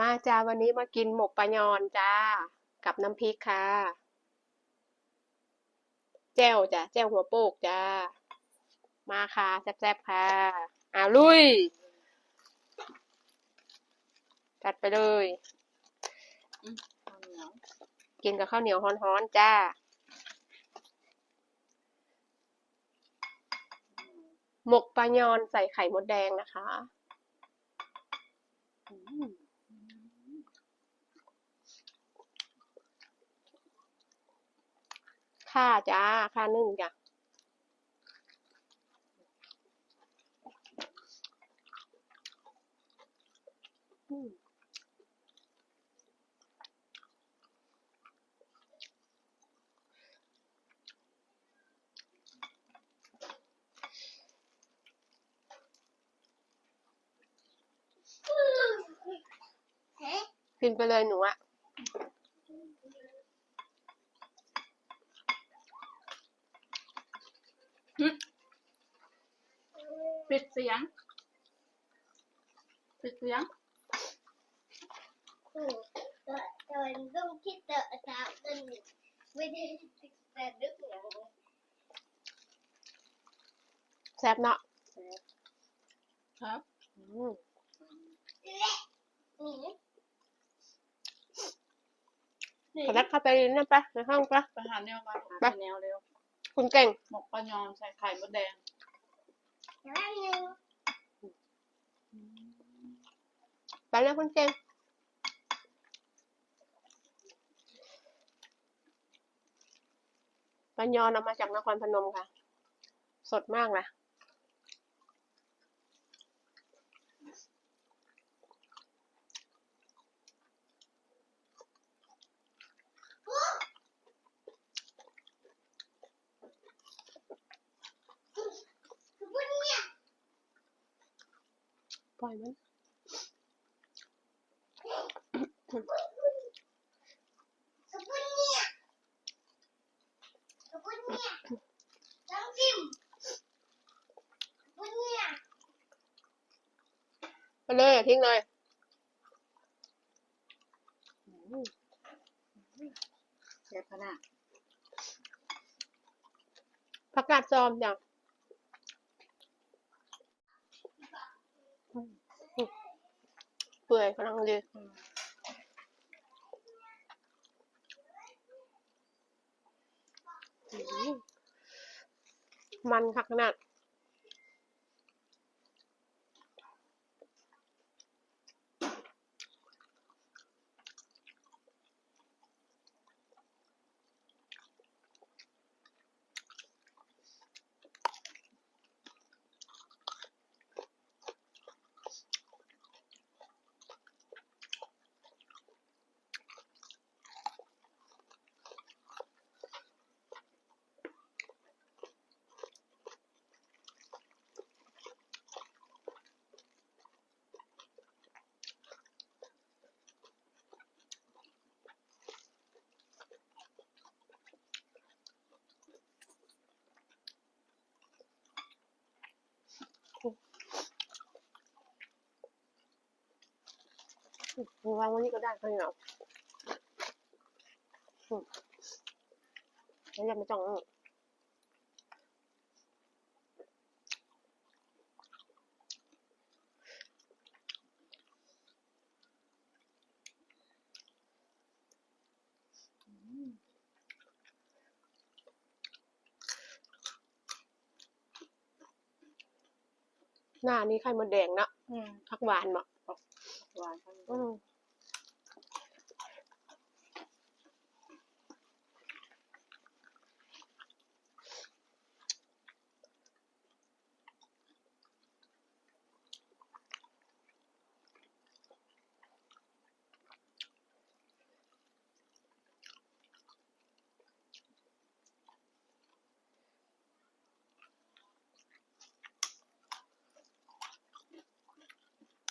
มาจ้าวันนี้มากินหมกปลายอนจ้า กับน้ำพริกค่ะแจ่วจ้ะแจ่วหัวโปกจ้า มาค่ะแซ่บๆค่ะอ่าลุย จัดไปเลย กินกับข้าวเหนียวฮ้อนๆจ้าหมกปลายอนใส่ไข่มดแดงนะคะ อืม ค่าจ้า ค่านึ่งจ้ะอืมกินไปเลยหนูอะ ปิด เสียงปิดเสียงโอ้แต่แต่มันต้องคิดแต่ตามนั่นนี่ไม่ได้แต่นึกอย่างแซ่บเนาะครับ อืมนี่ขอนัดเข้าไปนั่นปะในห้องปะไปหาแนวมาไปหาแนวเร็วคุณเก่งหมกปลายอนใส่ไข่มดแดง อย่างนั้นหนึ่งไปแล้วคุณเก่งปัญญอนออกมาจากนครพนมค่ะ สดมากนะ คือพวกเนี่ย ปล่อยมัน คือพวกเนี่ยคือพวกเนี่ยต้องจิ้มพวกเนี่ย ไปเลยอย่าทิ้งเลยอืมเชฟขนาดผักกาดจอมอย่างอืมเปื่อยกำลังดีอืม มันคักขนาด วางไว้นี่ก็ได้ข้างเหนียวอืมแล้วยังไม่ต้องหน้านี้ไข่มดแดงนะอืมผักหวานเ 좋아하셨는데 응.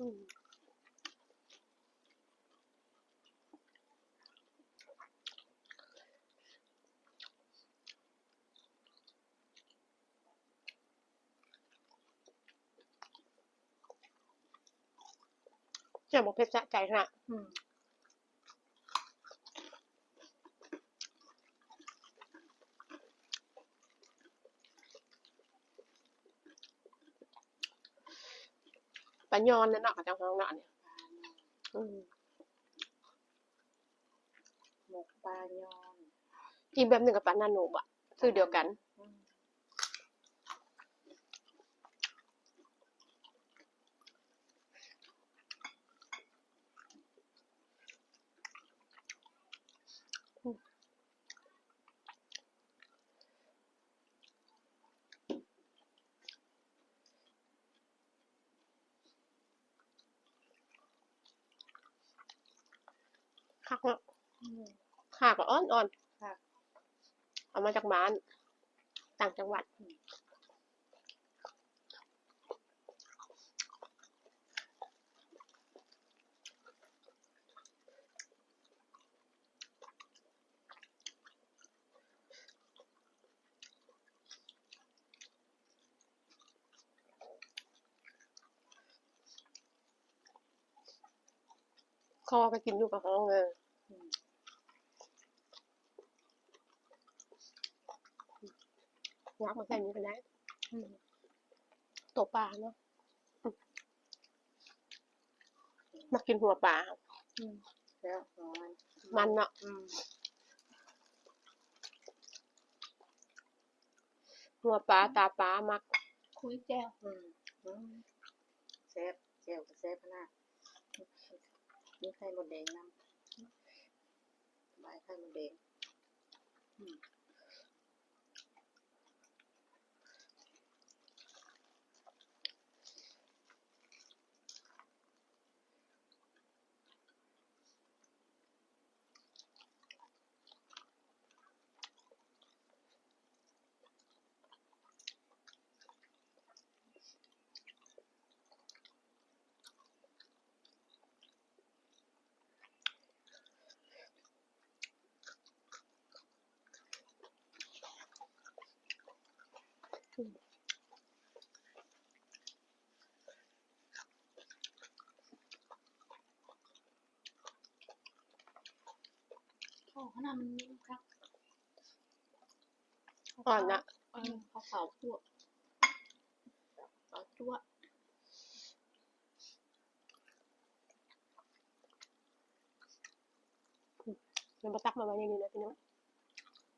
음. เหนียวอืมอืมจะบอกเพชรสะใจขนาดอืมปลายอนนั่นเนาะกับเจ้าของเนาะเนี่ยอืมหมกปลายอนอีกแบบหนึ่งกับปลานาโนบอะชื่อเดียวกัน คักเนาะอืมขาก็อ่อนอ่อนค่ะเอามาจากบ้าน ต่างจังหวัด คอก็กินอยู่กับห้องเลย อืม งับมาใส่นี้ก็ได้อืมตกปลาเนาะอืมมากินหัวปลาอืมแล้วนอนมันเนาะอืมหัวปลาตาปลามัก คุยแก้วอืมอืมแซ่บแก้วก็แซ่บขนาดมีไข่มดแดงนำใบไข่มดแดง ข้าวขนาดมันนิ่มครับอ่อนนะเออข้าวขาวคั่วขาวจั่วมันมาตักมาไว้ในนี้นะพี่น้อง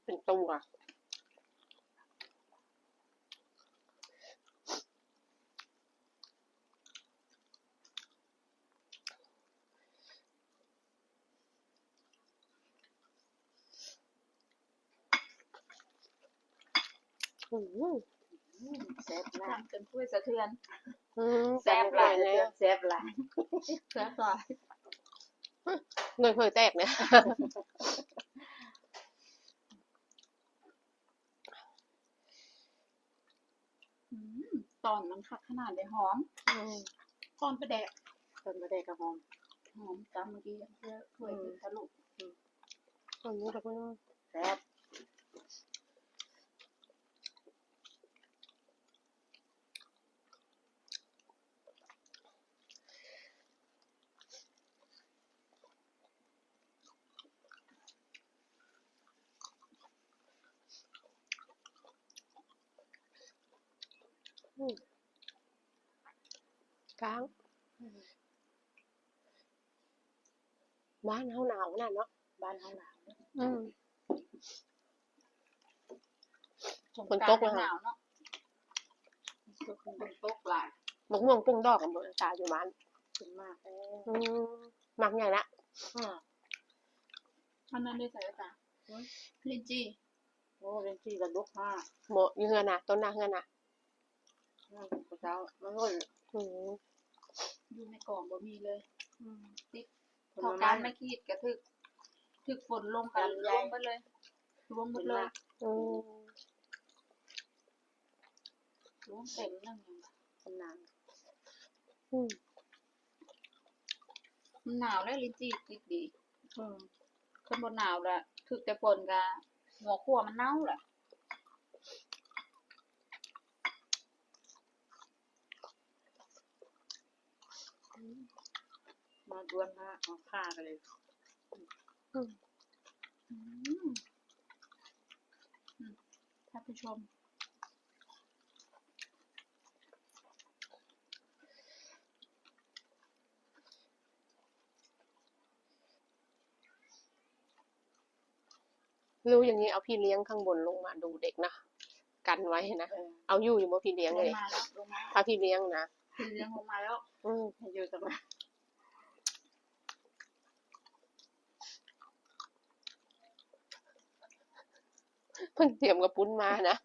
เป็นตัว แซ่บขนาจาดนเกินถ้วยสะเทือน อืมแซ่บหลายเลยแซ่บหลายแซ่บหลายเงยเคยแตกเนี่ยอืมตอนมันคักขนาดเลยหอมอืมก้อนประแดกต้นมะแดงกระหอมหอมตามเมื่อกี้เพื่อถ้วยเป็นทะลุอันนี้แต่ก็แซ่บ กลางบ้านเขาหนาวน่ะเนาะบ้านเฮาหนาวอืมสงฝนกราตรกเหรอหนาวเนาะฝนตกหลายมะม่วงปุ้งดอกกับมะตาอยู่บ้านขึ้นมากเลยอืมมักใหญ่ละอ่าอันนั้นได้ใส่ตาลินจี้โอ้เป็นที่กระดกห้าโมอยู่เฮือนน่ะต้นนาเฮือนน่ะ อืมพระเจ้ามันก็อืมอยู่ในกล่องบ่มีเลยอืมพอการไม่ขีดกระทึกถึกฝนลงกันลงไปเลยรวมหมดเลยอืมรวมเต็มนั่นเองเป็นนานอืมมันหนาวแล้วลินจี้ติดดี อืมคนบนหนาวแหละถึกแต่ฝนกะหัวขั้วมันเน่าแหละ มาดวนมาเอาฆ่ากันเลยอืมอืมท่านผู้ชม รู้อย่างนี้เอาพี่เลี้ยงข้างบนลงมาดูเด็กนะ กันไว้นะ เออเอาอยู่อยู่บ่พี่เลี้ยงลเลงยมาแล้วลงมาแล้วถ้าพี่เลี้ยงนะ พี่เลี้ยงลงมาแล้ว อืมให้อยู่กับมัน เพิ่งเตรียมกระปุ้นมานะ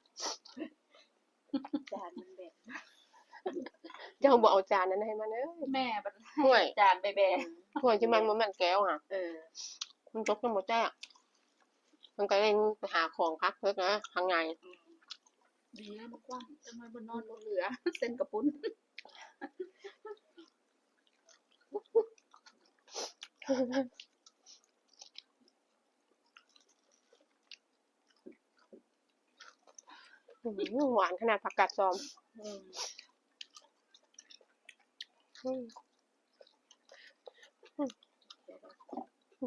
จานมันแบบเจ้าบ่เอาจานนั้นให้มันเอ้ยแม่บัดห่วยให้จานไปแบนถ้วยที่มันบ่แม่นแก้วอะเออมันตกกันหมดแจ้งมันก็เลยไปหาของพักเพิ่นนะข้างในอืมดีแล้วมันกว้างจะมาบนนอนบนเหลือ เส้นกระปุ้น อื้อ หวานขนาดผักกาดซอม อืม อืม เดี๋ยวเรา อื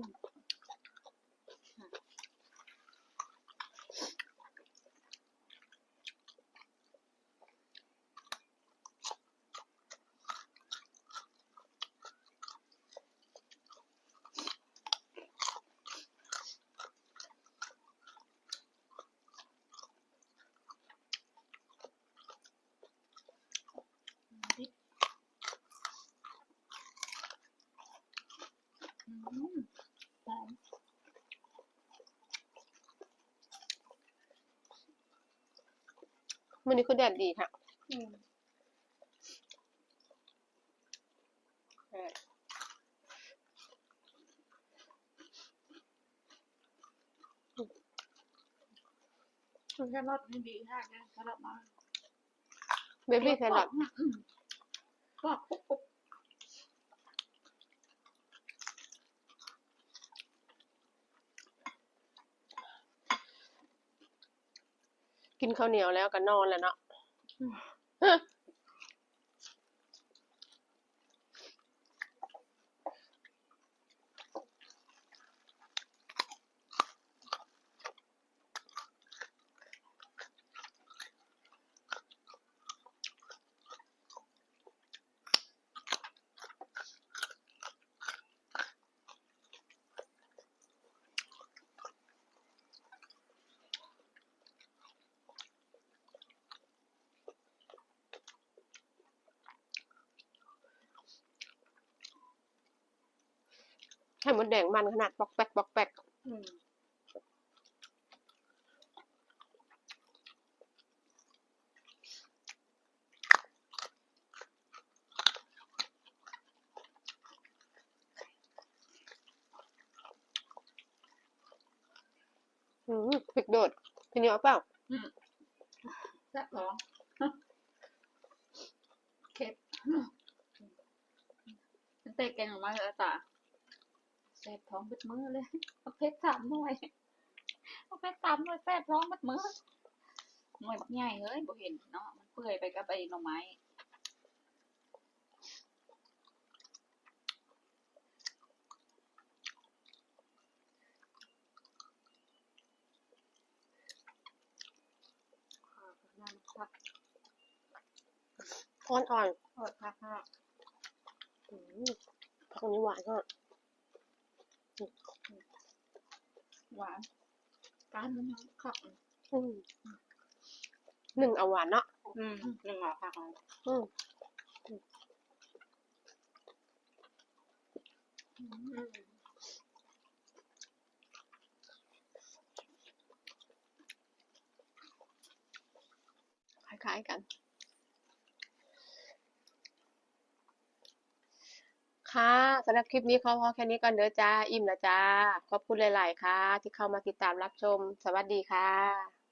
มหอม มันนี้คือแดดดีค่ะอืมใช่แค่รสนี่ดีมากนะแค่รับมาเบบี้แครอทอืมก็ปุ๊บปุ๊บ กินข้าวเหนียวแล้วก็นอนแล้วเนาะ มดแดงมันขนาดปอกแปกปอกแปกอืมอืมพริกโดดพี่เหนียวเอาเปล่าแซ่บหรอเค็ดมันเตะแกงออกมาเลยอะตา แซ่บท้องเบิดมือเลยเอาเพชรสามหน่วยเอาเพชรสามหน่วยแซ่บท้องเบิดมือหน่วยบักใหญ่เฮ้ยบ่เห็นเนาะมันเปื่อยไปกับไอ้หน่อไม้ข้าวกับน้ำผักอ่อนอ่อนทอดผักฮะๆอืมผักอันนี้หวานก็ หวานการมันยังขับอืมหนึ่งเอาหวานเนาะอืมหนึ่งหม้อผักเอาอืม อืม คล้ายๆกัน ค่ะ สำหรับคลิปนี้ขอพอแค่นี้ก่อนเด้อจ้า อิ่มแล้วจ้า ขอบคุณหลาย ๆ ค่ะ ที่เข้ามาติดตามรับชม สวัสดีค่ะ